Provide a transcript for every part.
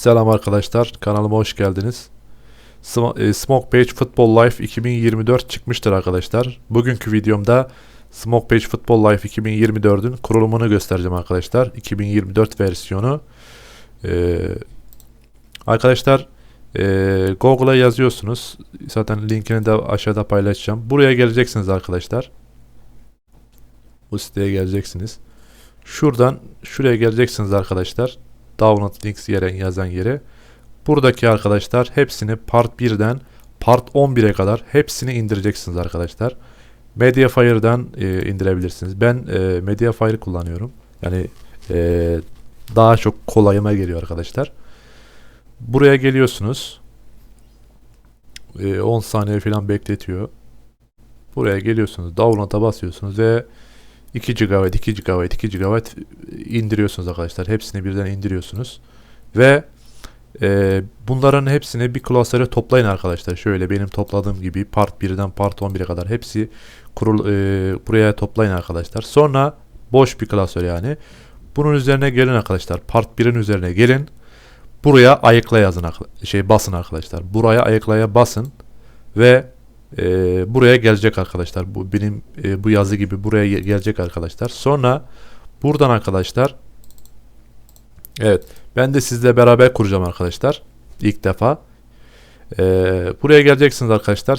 Selam arkadaşlar, kanalıma hoş geldiniz. E, Smoke Page Football Life 2024 çıkmıştır arkadaşlar. Bugünkü videomda Smoke Page Football Life 2024'ün kurulumunu göstereceğim arkadaşlar. 2024 versiyonu. Ee, arkadaşlar e, Google'a yazıyorsunuz. Zaten linkini de aşağıda paylaşacağım. Buraya geleceksiniz arkadaşlar. Bu siteye geleceksiniz. Şuradan şuraya geleceksiniz arkadaşlar. Download links yere yazan yere. Buradaki arkadaşlar hepsini part 1'den part 11'e kadar hepsini indireceksiniz arkadaşlar. Mediafire'dan e, indirebilirsiniz. Ben e, Mediafire kullanıyorum. Yani e, daha çok kolayıma geliyor arkadaşlar. Buraya geliyorsunuz. E, 10 saniye falan bekletiyor. Buraya geliyorsunuz. Download'a basıyorsunuz ve 2 GB, 2 GB, 2 GB indiriyorsunuz arkadaşlar. Hepsini birden indiriyorsunuz. Ve e, bunların hepsini bir klasöre toplayın arkadaşlar. Şöyle benim topladığım gibi part 1'den part 11'e kadar hepsi kurul e, buraya toplayın arkadaşlar. Sonra boş bir klasör yani. Bunun üzerine gelin arkadaşlar. Part 1'in üzerine gelin. Buraya ayıkla yazın. Şey basın arkadaşlar. Buraya ayıklaya basın ve e, buraya gelecek arkadaşlar. Bu benim e, bu yazı gibi buraya ge- gelecek arkadaşlar. Sonra buradan arkadaşlar Evet. Ben de sizle beraber kuracağım arkadaşlar. İlk defa. E, buraya geleceksiniz arkadaşlar.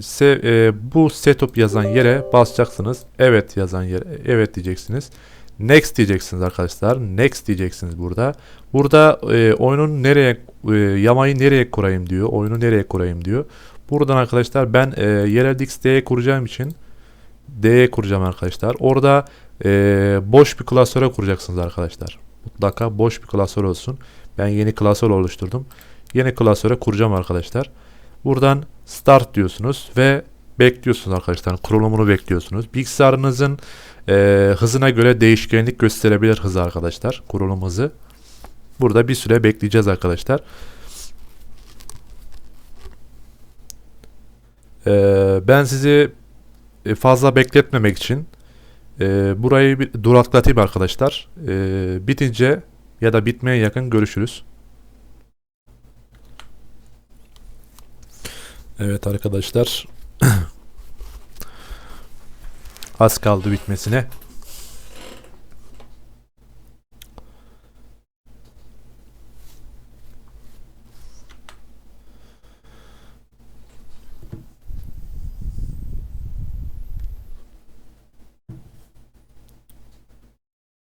Se, e, bu setup yazan yere basacaksınız. Evet yazan yere evet diyeceksiniz. Next diyeceksiniz arkadaşlar. Next diyeceksiniz burada. Burada e, oyunun nereye e, yamayı nereye kurayım diyor. Oyunu nereye kurayım diyor. Buradan arkadaşlar ben e, yerel D'ye kuracağım için D'ye kuracağım arkadaşlar. Orada e, boş bir klasöre kuracaksınız arkadaşlar. Mutlaka boş bir klasör olsun. Ben yeni klasör oluşturdum. Yeni klasöre kuracağım arkadaşlar. Buradan start diyorsunuz ve bekliyorsunuz arkadaşlar. Kurulumunu bekliyorsunuz. Bilgisayarınızın e, hızına göre değişkenlik gösterebilir hızı arkadaşlar. Kurulum hızı. Burada bir süre bekleyeceğiz arkadaşlar. Ee, ben sizi e, fazla bekletmemek için e, burayı bir duraklatayım arkadaşlar. E, bitince ya da bitmeye yakın görüşürüz. Evet arkadaşlar. Az kaldı bitmesine.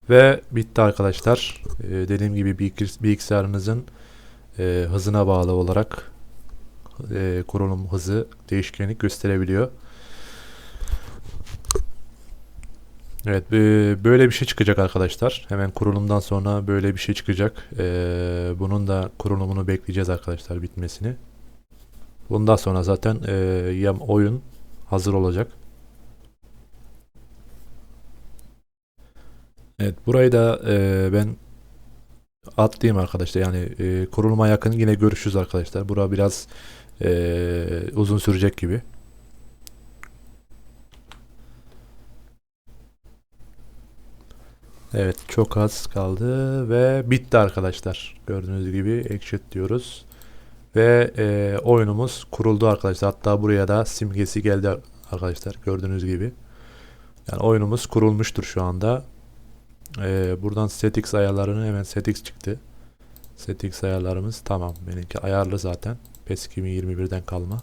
Ve bitti arkadaşlar. Ee, dediğim gibi bilgis- bilgisayarınızın e, hızına bağlı olarak e, kurulum hızı değişkenlik gösterebiliyor. Evet e, böyle bir şey çıkacak arkadaşlar. Hemen kurulumdan sonra böyle bir şey çıkacak. E, bunun da kurulumunu bekleyeceğiz arkadaşlar bitmesini. Bundan sonra zaten e, oyun hazır olacak. Evet burayı da e, ben atlayayım arkadaşlar. Yani e, kuruluma yakın yine görüşürüz arkadaşlar. Bura biraz e, uzun sürecek gibi. Evet çok az kaldı ve bitti arkadaşlar. Gördüğünüz gibi exit diyoruz. Ve e, oyunumuz kuruldu arkadaşlar. Hatta buraya da simgesi geldi arkadaşlar. Gördüğünüz gibi. Yani oyunumuz kurulmuştur şu anda. Ee, buradan settings ayarlarını hemen settings çıktı. Settings ayarlarımız tamam. Benimki ayarlı zaten. PES 2021'den kalma.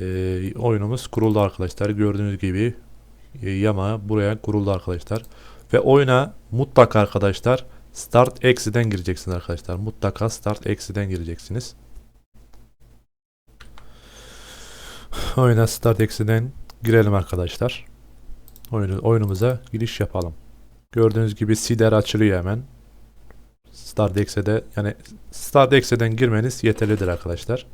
Ee, oyunumuz kuruldu arkadaşlar. Gördüğünüz gibi e, yama buraya kuruldu arkadaşlar. Ve oyuna mutlaka arkadaşlar Start Exit'den gireceksiniz arkadaşlar. Mutlaka Start Exit'den gireceksiniz. Oyuna Start Exit'den girelim arkadaşlar. Oyunu, oyunumuza giriş yapalım. Gördüğünüz gibi Sider açılıyor hemen. Stardex'e de yani Stardex'den girmeniz yeterlidir arkadaşlar.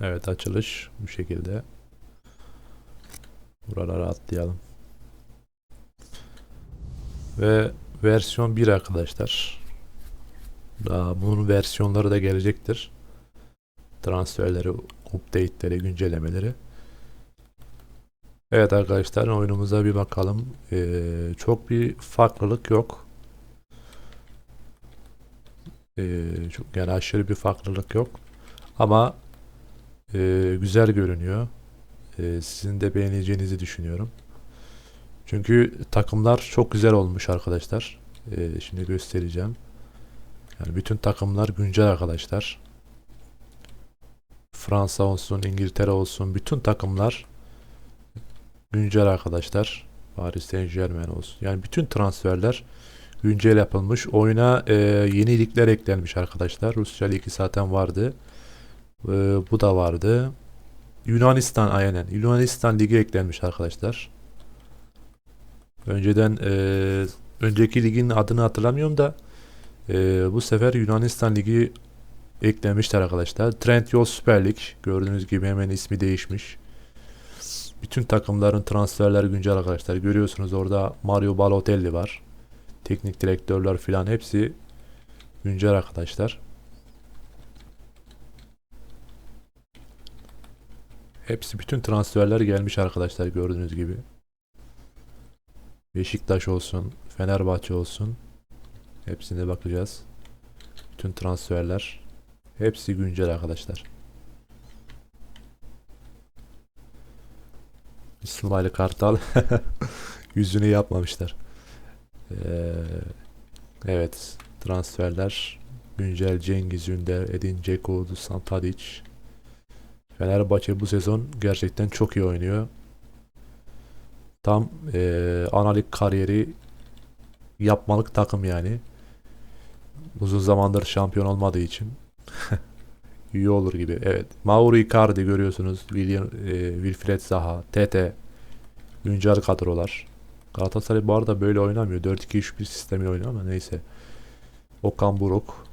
Evet açılış bu şekilde. Buralara atlayalım. Ve versiyon 1 arkadaşlar. Daha bunun versiyonları da gelecektir. Transferleri, update'leri, güncellemeleri. Evet arkadaşlar oyunumuza bir bakalım. Ee, çok bir farklılık yok. Ee, çok yani aşırı bir farklılık yok. Ama e, güzel görünüyor. Ee, sizin de beğeneceğinizi düşünüyorum. Çünkü takımlar çok güzel olmuş arkadaşlar. Ee, şimdi göstereceğim. Yani bütün takımlar güncel arkadaşlar. Fransa olsun, İngiltere olsun bütün takımlar güncel arkadaşlar. Paris Saint-Germain olsun. Yani bütün transferler güncel yapılmış. Oyuna e, yeni eklenmiş arkadaşlar. Rusya ligi zaten vardı. E, bu da vardı. Yunanistan aynen. Yunanistan ligi eklenmiş arkadaşlar. Önceden e, önceki ligin adını hatırlamıyorum da e, bu sefer Yunanistan ligi eklemişler arkadaşlar. Trendyol Süper Lig gördüğünüz gibi hemen ismi değişmiş. Bütün takımların transferleri güncel arkadaşlar. Görüyorsunuz orada Mario Balotelli var. Teknik direktörler filan hepsi güncel arkadaşlar. Hepsi bütün transferler gelmiş arkadaşlar gördüğünüz gibi. Beşiktaş olsun, Fenerbahçe olsun. Hepsine bakacağız. Bütün transferler hepsi güncel arkadaşlar. İsmail Kartal yüzünü yapmamışlar. Ee, evet transferler güncel Cengiz Ünder, Edin Dzeko, Dusan Tadic. Fenerbahçe bu sezon gerçekten çok iyi oynuyor. Tam e, analik kariyeri yapmalık takım yani. Uzun zamandır şampiyon olmadığı için iyi olur gibi. Evet. Mauro Icardi görüyorsunuz. William, e, Wilfred Zaha, Tete. Güncel kadrolar. Galatasaray bu arada böyle oynamıyor. 4-2-3-1 sistemi oynuyor ama neyse. Okan Buruk.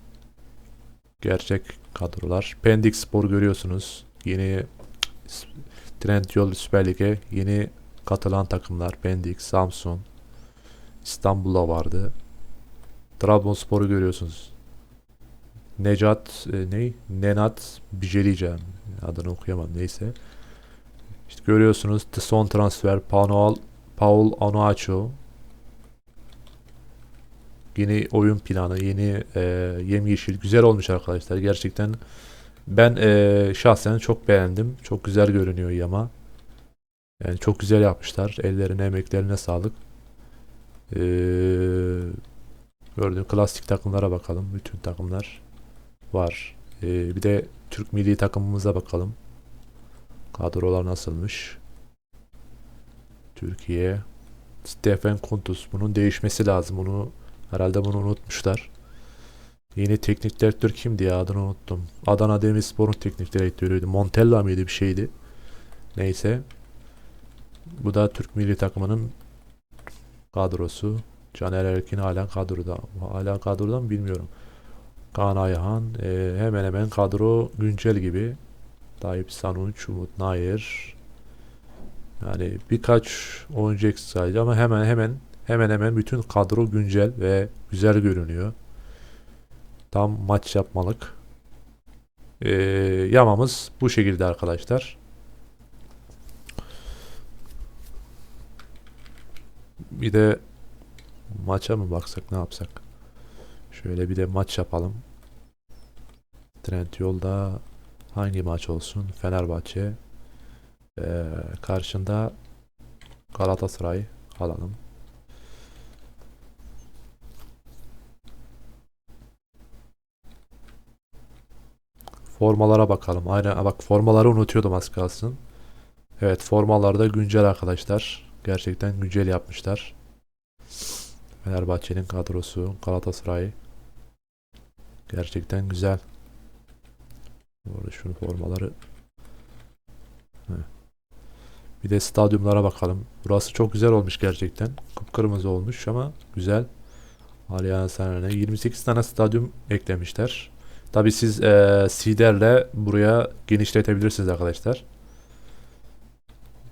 Gerçek kadrolar. Pendik Spor görüyorsunuz. Yeni Trendyol Süper Lig'e yeni katılan takımlar. Pendik, Samsun, İstanbul'a vardı. Trabzonspor'u görüyorsunuz. Necat e, ne? Nenat Bijelican adını okuyamam neyse. İşte görüyorsunuz son transfer Paul Paul Onuachu yeni oyun planı, yeni e, yemyeşil güzel olmuş arkadaşlar. Gerçekten ben e, şahsen çok beğendim. Çok güzel görünüyor yama. Yani çok güzel yapmışlar. Ellerine, emeklerine sağlık. Ee, gördüğün klasik takımlara bakalım. Bütün takımlar var. Ee, bir de Türk milli takımımıza bakalım. Kadrolar nasılmış? Türkiye. Stefan Kuntus. Bunun değişmesi lazım. Onu herhalde bunu unutmuşlar. Yeni teknik direktör kimdi ya adını unuttum. Adana Demirspor'un teknik direktörüydü. Montella mıydı bir şeydi. Neyse. Bu da Türk milli takımının kadrosu. Caner Erkin hala kadroda. Hala kadroda mı bilmiyorum. Kaan Ayhan e, hemen hemen kadro güncel gibi. Tayyip Sanuç, Umut Nair. Yani birkaç oyuncu eksik sadece ama hemen hemen hemen hemen bütün kadro güncel ve güzel görünüyor. Tam maç yapmalık. E, yamamız bu şekilde arkadaşlar. Bir de maça mı baksak ne yapsak? Şöyle bir de maç yapalım. Trend yolda hangi maç olsun? Fenerbahçe ee, karşında Galatasaray alalım. Formalara bakalım. Aynen bak formaları unutuyordum az kalsın. Evet formalarda güncel arkadaşlar. Gerçekten güncel yapmışlar. Fenerbahçe'nin kadrosu, Galatasaray. Gerçekten güzel. Orada şunu formaları. Heh. Bir de stadyumlara bakalım. Burası çok güzel olmuş gerçekten. Kıpkırmızı olmuş ama güzel. Allianz Arena 28 tane stadyum eklemişler. Tabi siz e, Sider'le buraya genişletebilirsiniz arkadaşlar.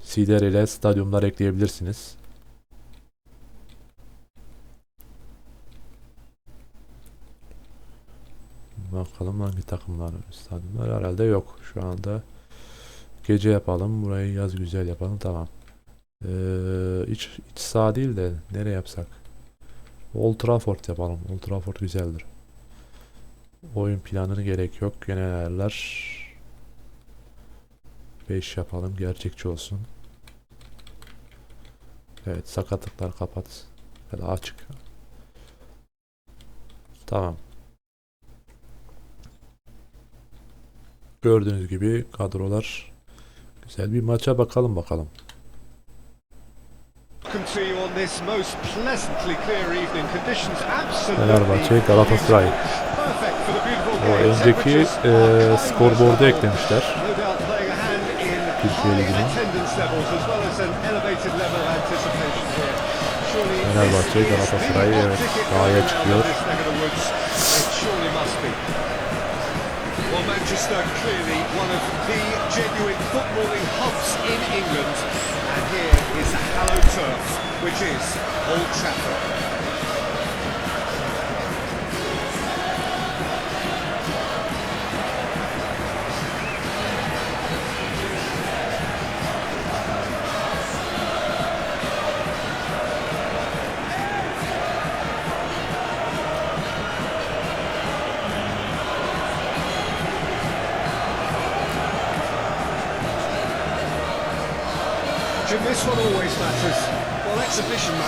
Sider ile stadyumlar ekleyebilirsiniz. Bakalım hangi takımlar stadyumlar herhalde yok şu anda. Gece yapalım. Burayı yaz güzel yapalım. Tamam. Ee, iç, iç saha değil de nereye yapsak? Old Trafford yapalım. Old Trafford güzeldir. Oyun planını gerek yok. Genel ayarlar 5 yapalım. Gerçekçi olsun. Evet sakatlıklar kapat. Ya da açık. Tamam. Gördüğünüz gibi kadrolar güzel bir maça bakalım bakalım. Fenerbahçe, Galatasaray. O önceki e, climbing eklemişler. Türkiye Ligi'nin. Fenerbahçe, Galatasaray, evet, sahaya çıkıyor. Manchester clearly one of the genuine footballing hubs in England. And here is the hallowed turf, which is Old Trafford.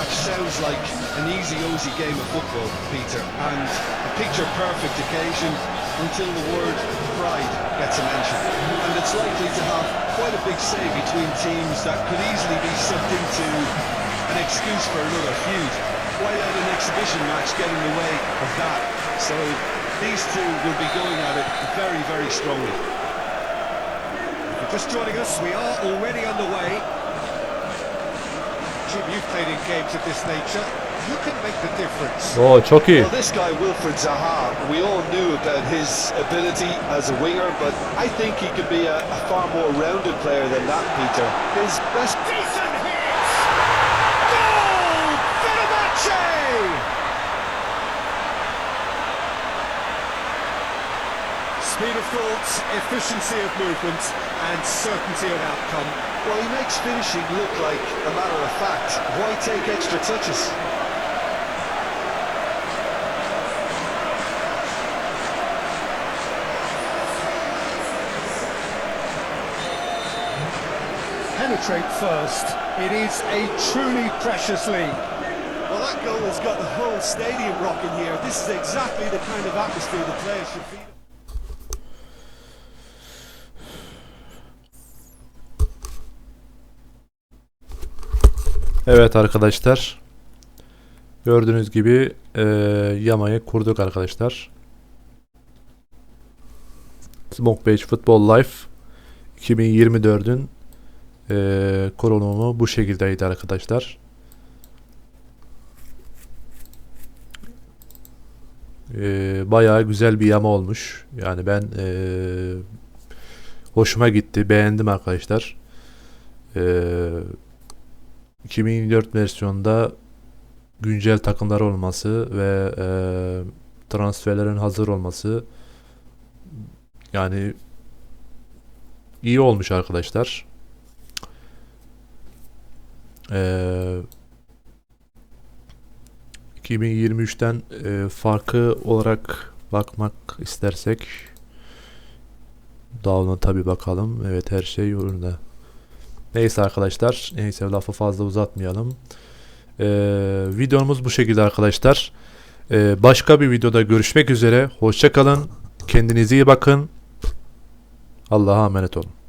Match sounds like an easy, osy game of football, Peter, and a picture-perfect occasion until the word pride gets a mention. And it's likely to have quite a big say between teams that could easily be sucked into an excuse for another feud. Why let an exhibition match get in the way of that? So these two will be going at it very, very strongly. Just joining us, we are already underway. Jim, you've played in games of this nature. Who can make the difference? Oo çok iyi. Well, this guy, Wilfred Zaha, we all knew about his ability as a winger, but I think he could be a, a far more rounded player than that, Peter. His best Efficiency of movement, and certainty of outcome. well, he makes finishing look like a matter of fact. Why take extra touches? Penetrate first. It is a truly precious league. Well, that goal has got the whole stadium rocking here. This is exactly the kind of atmosphere the players should feed. Evet arkadaşlar. Gördüğünüz gibi e, yamayı kurduk arkadaşlar. Smoke Beach Football Life 2024'ün e, kurulumu bu şekildeydi arkadaşlar. E, bayağı güzel bir yama olmuş. Yani ben e, hoşuma gitti. Beğendim arkadaşlar. Eee 2024 versiyonda güncel takımlar olması ve e, transferlerin hazır olması yani iyi olmuş arkadaşlar. E, 2023'ten e, farkı olarak bakmak istersek ona tabi bakalım. Evet her şey yolunda. Neyse arkadaşlar. Neyse lafı fazla uzatmayalım. Ee, videomuz bu şekilde arkadaşlar. Ee, başka bir videoda görüşmek üzere. Hoşça kalın. Kendinize iyi bakın. Allah'a emanet olun.